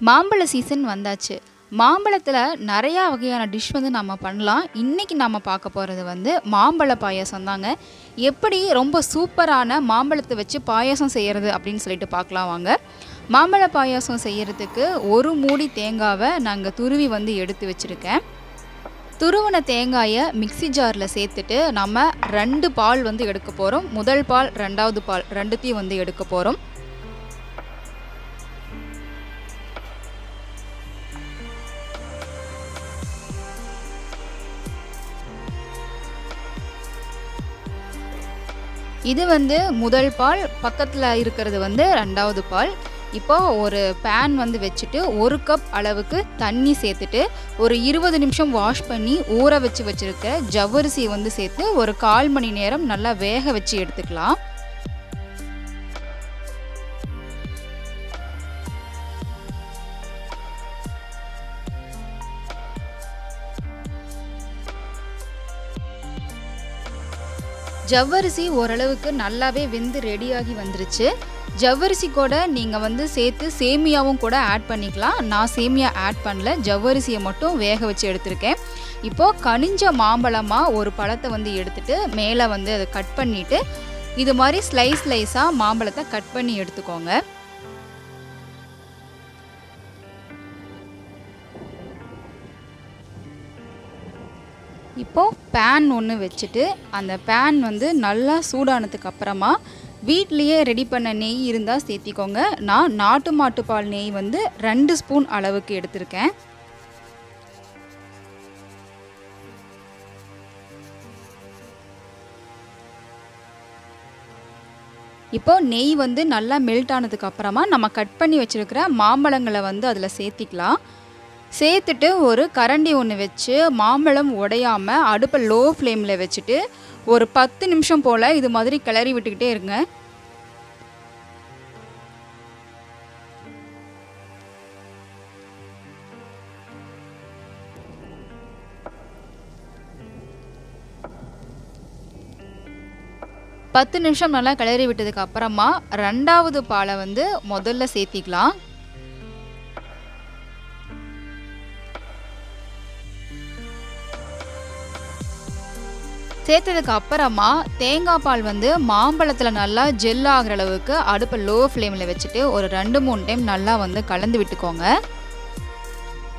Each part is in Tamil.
மாம்பழ சீசன் வந்தாச்சு. மாம்பழத்தில் நிறையா வகையான டிஷ் வந்து நம்ம பண்ணலாம். இன்றைக்கி நம்ம பார்க்க போகிறது வந்து மாம்பழ பாயாசம் தாங்க. எப்படி ரொம்ப சூப்பரான மாம்பழத்தை வச்சு பாயாசம் செய்கிறது அப்படின்னு சொல்லிட்டு பார்க்கலாம் வாங்க. மாம்பழ பாயாசம் செய்கிறதுக்கு ஒரு மூடி தேங்காவை நாங்கள் துருவி வந்து எடுத்து வச்சுருக்கேன். துருவன தேங்காயை மிக்ஸி ஜாரில் சேர்த்துட்டு நம்ம ரெண்டு பால் வந்து எடுக்க போகிறோம் முதல் பால் ரெண்டாவது பால் ரெண்டுத்தையும் வந்து எடுக்க போகிறோம் இது வந்து முதல் பால் பக்கத்தில் இருக்கிறது வந்து ரெண்டாவது பால். இப்போ ஒரு பேன் வந்து வச்சுட்டு ஒரு கப் அளவுக்கு தண்ணி சேர்த்துட்டு ஒரு இருபது நிமிஷம் வாஷ் பண்ணி ஊற வச்சு வச்சுருக்க ஜவ்வரிசியை வந்து சேர்த்து ஒரு கால் மணி நேரம் நல்லா வேக வச்சு எடுத்துக்கலாம். ஜவ்வரிசி ஓரளவுக்கு நல்லாவே வெந்து ரெடியாகி வந்துருச்சு. ஜவ்வரிசி கூட நீங்கள் வந்து சேர்த்து சேமியாவும் கூட ஆட் பண்ணிக்கலாம். நான் சேமியா ஆட் பண்ணல. ஜவ்வரிசியை மட்டும் வேக வச்சு எடுத்திருக்கேன். இப்போது கனிஞ்ச மாம்பழமாக ஒரு பழத்தை வந்து எடுத்துட்டு மேலே வந்து அதை கட் பண்ணிவிட்டு இது மாதிரி ஸ்லைஸ் ஸ்லைஸாக மாம்பழத்தை கட் பண்ணி எடுத்துக்கோங்க. இப்போது பேன் ஒன்று வச்சுட்டு அந்த பேன் வந்து நல்லா சூடானதுக்கு அப்புறமா வீட்லேயே ரெடி பண்ண நெய் இருந்தால் சேர்த்திக்கோங்க. நான் நாட்டு மாட்டுப்பால் நெய் வந்து ரெண்டு ஸ்பூன் அளவுக்கு எடுத்திருக்கேன். இப்போ நெய் வந்து நல்லா மெல்ட் ஆனதுக்கு அப்புறமா நம்ம கட் பண்ணி வச்சுருக்கிற மாம்பழங்களை வந்து அதில் சேர்த்திக்கலாம். சேர்த்துட்டு ஒரு கரண்டி ஒன்று வச்சு மாம்பழம் உடையாமல் அடுப்பை லோ ஃப்ளேமில் வச்சுட்டு ஒரு பத்து நிமிஷம் போல் இது மாதிரி கிளறி விட்டுக்கிட்டே இருங்க. பத்து நிமிஷம் நல்லா கிளறி விட்டதுக்கு அப்புறமா ரெண்டாவது பாலை வந்து முதல்ல சேர்த்திக்கலாம். சேர்த்ததுக்கு அப்புறமா தேங்காய் பால் வந்து மாம்பழத்தில் நல்லா ஜெல் ஆகிற அளவுக்கு அடுப்பை லோ ஃப்ளேமில் வச்சுட்டு ஒரு ரெண்டு மூணு டைம் நல்லா வந்து கலந்து விட்டுக்கோங்க.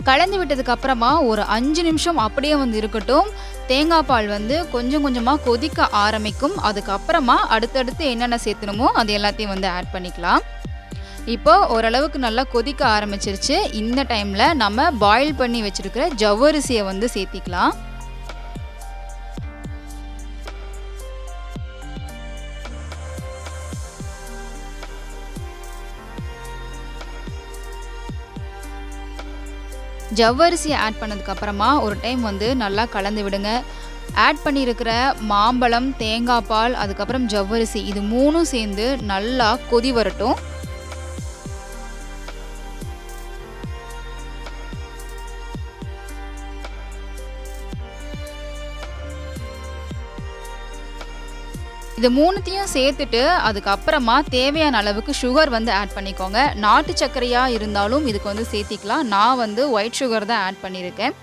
கலந்து விட்டதுக்கு அப்புறமா ஒரு அஞ்சு நிமிஷம் அப்படியே வந்து இருக்கட்டும். தேங்காய் பால் வந்து கொஞ்சம் கொஞ்சமாக கொதிக்க ஆரம்பிக்கும். அதுக்கப்புறமா அடுத்தடுத்து என்னென்ன சேர்த்தணுமோ அது எல்லாத்தையும் வந்து ஆட் பண்ணிக்கலாம். இப்போ ஓரளவுக்கு நல்லா கொதிக்க ஆரம்பிச்சிருச்சு. இந்த டைமில் நம்ம பாயில் பண்ணி வச்சுருக்கிற ஜவ்வரிசியை வந்து சேர்த்திக்கலாம். ஜவ்வரிசியை ஆட் பண்ணதுக்கப்புறமா ஒரு டைம் வந்து நல்லா கலந்து விடுங்க. ஆட் பண்ணியிருக்கிற மாம்பழம் தேங்காய் பால் அதுக்கப்புறம் ஜவ்வரிசி இது மூணும் சேர்ந்து நல்லா கொதி வரட்டும். இது மூணுத்தையும் சேர்த்துட்டு அதுக்கப்புறமா தேவையான அளவுக்கு சுகர் வந்து ஆட் பண்ணிக்கோங்க. நாட்டு சர்க்கரையாக இருந்தாலும் இதுக்கு வந்து சேர்த்திக்கலாம். நான் வந்து ஒயிட் சுகர் தான் ஆட் பண்ணியிருக்கேன்.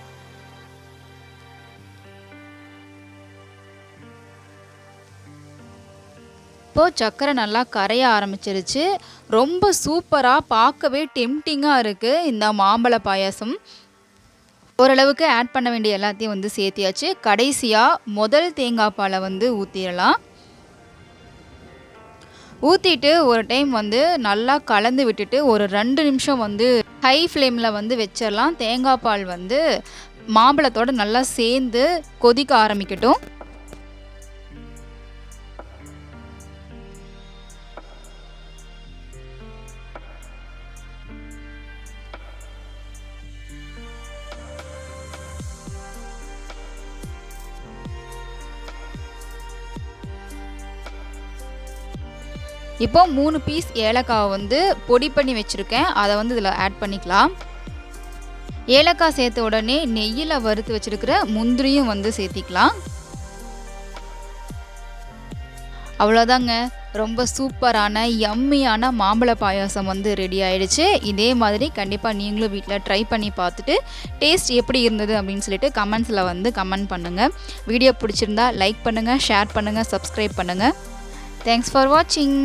இப்போது சர்க்கரை நல்லா கரைய ஆரம்பிச்சிருச்சு. ரொம்ப சூப்பராக பார்க்கவே டெம்டிங்காக இருக்குது இந்த மாம்பழ பாயாசம். ஓரளவுக்கு ஆட் பண்ண வேண்டிய எல்லாத்தையும் வந்து சேர்த்தியாச்சு. கடைசியாக முதல் தேங்காய் பாலை வந்து ஊற்றிடலாம் ஊற்றிட்டு ஒரு டைம் வந்து நல்லா கலந்து விட்டுட்டு ஒரு ரெண்டு நிமிஷம் வந்து ஹை ஃப்ளேமில் வந்து வச்சிடலாம் தேங்காய் பால் வந்து மாம்பழத்தோடு நல்லா சேர்ந்து கொதிக்க ஆரம்பிக்கட்டும். இப்போ மூணு பீஸ் ஏலக்காவை வந்து பொடி பண்ணி வச்சுருக்கேன். அதை வந்து இதில் ஆட் பண்ணிக்கலாம். ஏலக்காய் சேர்த்த உடனே நெய்யில் வறுத்து வச்சுருக்கிற முந்திரியும் வந்து சேர்த்திக்கலாம். அவ்வளோதாங்க. ரொம்ப சூப்பரான யம்மியான மாம்பழ பாயாசம் வந்து ரெடி ஆயிடுச்சு. இதே மாதிரி கண்டிப்பாக நீங்களும் வீட்டில் ட்ரை பண்ணி பார்த்துட்டு டேஸ்ட் எப்படி இருந்தது அப்படின்னு சொல்லிட்டு கமெண்ட்ஸில் வந்து கமெண்ட் பண்ணுங்கள் வீடியோ பிடிச்சிருந்தா லைக் பண்ணுங்கள் ஷேர் பண்ணுங்கள் சப்ஸ்கிரைப் பண்ணுங்கள் தேங்க்ஸ் ஃபார் வாட்சிங்